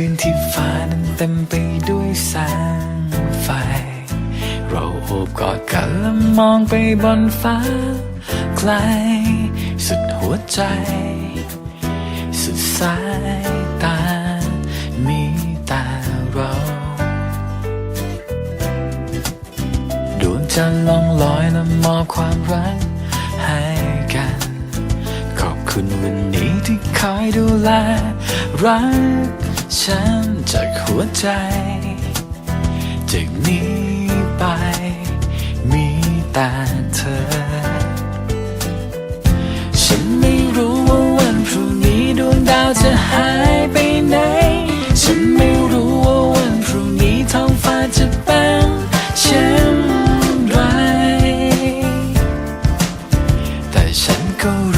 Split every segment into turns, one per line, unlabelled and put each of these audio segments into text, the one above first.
คืนที่ฟ้านั้นเต็มไปด้วยแสงไฟ เราโอบกอดกันและมองไปบนฟ้าไกล สุดหัวใจ สุดสายตา มีแต่เราดวงจันทร์ล่องลอยและมอบความรักให้กัน ขอบคุณวันนี้ที่คอยดูแลรัก ฉันจากหัวใจ จากนี้ไป มีแต่เธอ ฉันไม่รู้ว่าวันพรุ่งนี้ดวงดาวจะหายไปไหน ฉันไม่รู้ว่าวันพรุ่งนี้ท้องฟ้าจะเป็นเช่นไรแต่ฉันก็รู้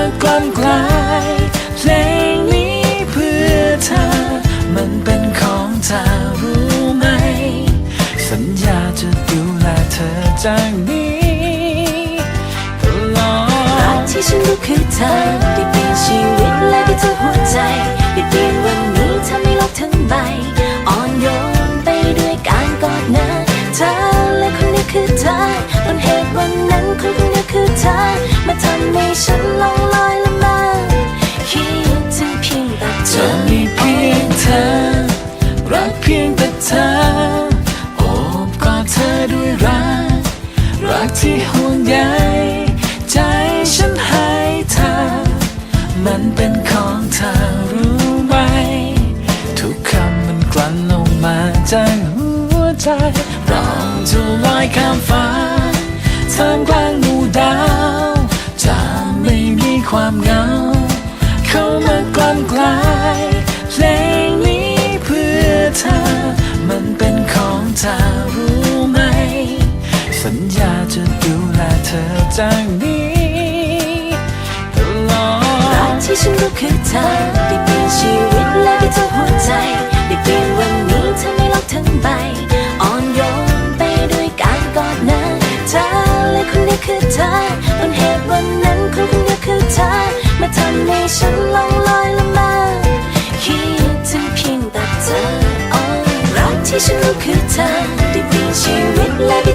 า
คือเธอได้เปลี่ยนชีวิตและได้ทั้งหัวใจได้เปลี่ยนวันนี้ทำให้โลกทั้งใบอ่อนโยนไปด้วยการกอดนะเธอและคนนี้คือเธอต้นเหตุวันนั้นคนคนนี้คือเธอมาทำให้ฉันลองลอยละเมาคิดถึงเพียงแต่เธ
จะ
อ
มีเพียงเธอ รักเพียงแต่เธอโอบกอดเธอด้วยรักรักที่ เธอรู้ไหม ทุกคำมันกลั่นออกมาจากหัวใจเราจะลอยข้ามฟ้าท่ามกลางหมู่ดาว จะไม่มีความเหงา เข้ามากลั่นกลายเพลงนี้เพื่อเธอ มันเป็นของเธอรู้ไหม สัญญาจะดูแลเธอจากนี้
ที่ฉันรู้คือเธอได้เปลี่ยนชีวิตและได้ทั้งหัวใจ ได้เปลี่ยนวันนี้ทำให้โลกทั้งใบอ่อนโยนไปด้วยการกอดนะเธอและคนนี้คือเธอต้นเหตุวันนั้นคนคนนี้คือเธอ มาทำให้ฉันลองลอยละมาคิดถึงเพียงแต่เธออ๋อรักที่ฉันรู้คือเธอได้เปลี่ยนชีวิตและได้